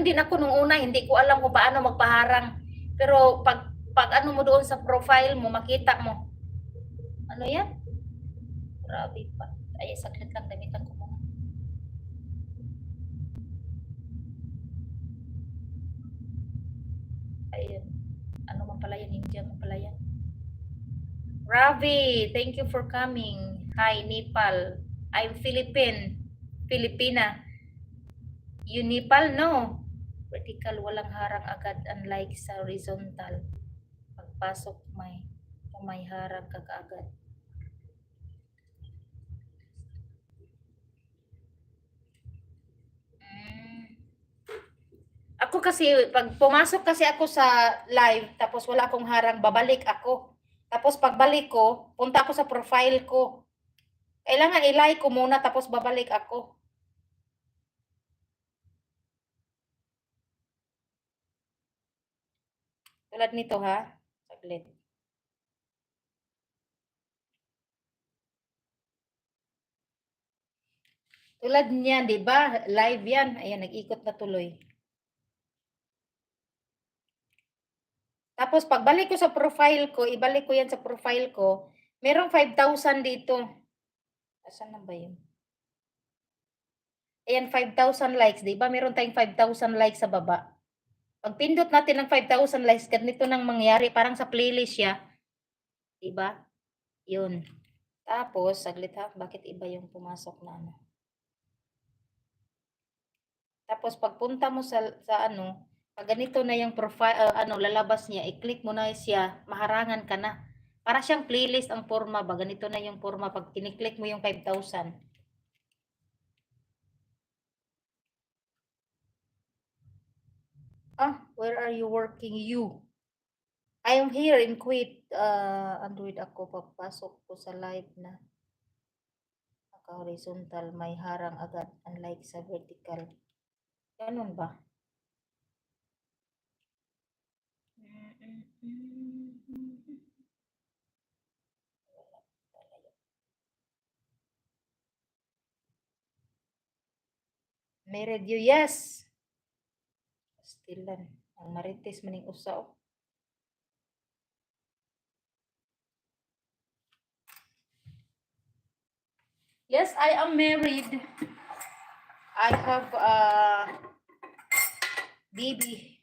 Ganon din ako nung una, hindi ko alam kung paano magpaharang. Pero pag pag ano mo doon sa profile mo, makita mo. Ano yan? Grabe pa. Ay, saglit lang, damitan ko muna. Ayun. Ano man pala yan? India man pala yan. Ravi, thank you for coming. Hi, Nepal. I'm Philippine. Filipina. You Nepal? No. Vertical, walang harang agad unlike sa horizontal. Pagpasok may may harang kagagad. Mm. Ako kasi, pag pumasok kasi ako sa live, tapos wala akong harang, babalik ako. Tapos pagbalik ko, punta ako sa profile ko. Kailangan i-like ko muna, tapos babalik ako. Tulad nito ha. Saglit. Tulad niyan, di ba? Live yan. Ayan, nag-ikot na tuloy. Tapos, pagbalik ko sa profile ko, ibalik ko yan sa profile ko, merong 5,000 dito. Asan na ba yun? Ayan, 5,000 likes. Di ba? Meron tayong 5,000 likes sa baba. Pag pindot natin ng 5,000 likes, ganito nang mangyari. Parang sa playlist siya. Di ba? Yun. Tapos, saglit ha, bakit iba yung pumasok na ano? Tapos, pagpunta mo sa, sa ano, pag ganito na yung profile, ah, ano, lalabas niya, i-click mo na siya, maharangan ka na. Para siyang playlist ang forma ba? Ganito na yung forma pag kiniklik mo yung 5,000. Ah, where are you working? You. I am here in Kuwait. Uh, Android ako. Pagpasok ko sa live na naka-horizontal, may harang agad. Unlike sa vertical. Ganun ba? May review, yes. Pastilan. Ang marites maning usa oh. Yes, I am married. I have a baby.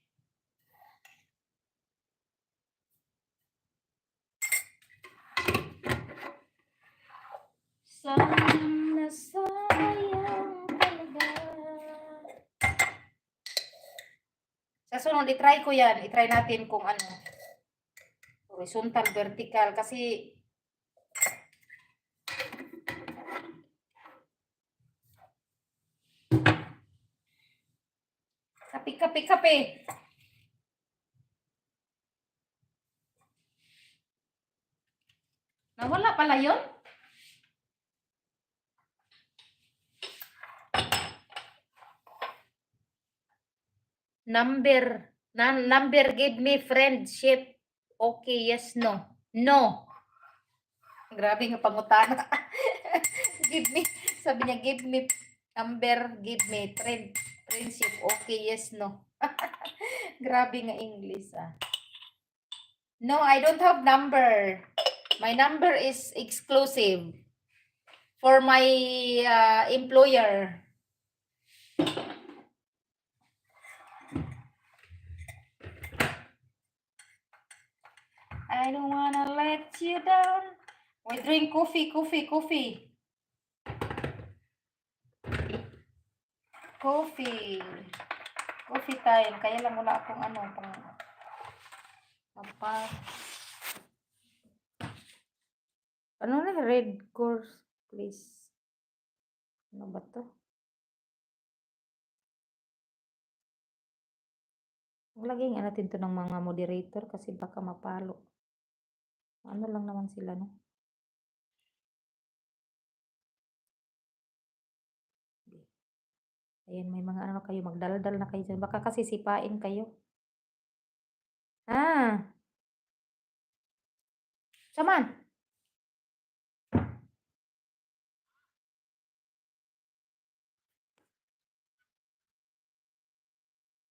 Sayang Sa sunod, itry ko yan. Itry natin kung ano. Horizontal, vertical. Kasi, kape, kape, kape. Nawala pala yun? Number. Na, number, give me friendship. Okay, yes, no. No. Grabe nga pangutana. give me, sabi niya, give me number, give me friend, friendship. Okay, yes, no. Grabe nga English, ah. No, I don't have number. My number is exclusive for my uh, employer. I don't wanna let you down. We drink coffee, coffee, coffee. Coffee. Coffee time. Kaya lang wala akong ano, pang... Apa? Ano na? Red course, please. Ano ba to? Lagyan nga natin to ng mga moderator kasi baka mapalo. Ano lang naman sila, no? Ayan, may mga ano kayo, magdaldal na kayo dyan. Baka kasi sipain kayo. Ah! Saman?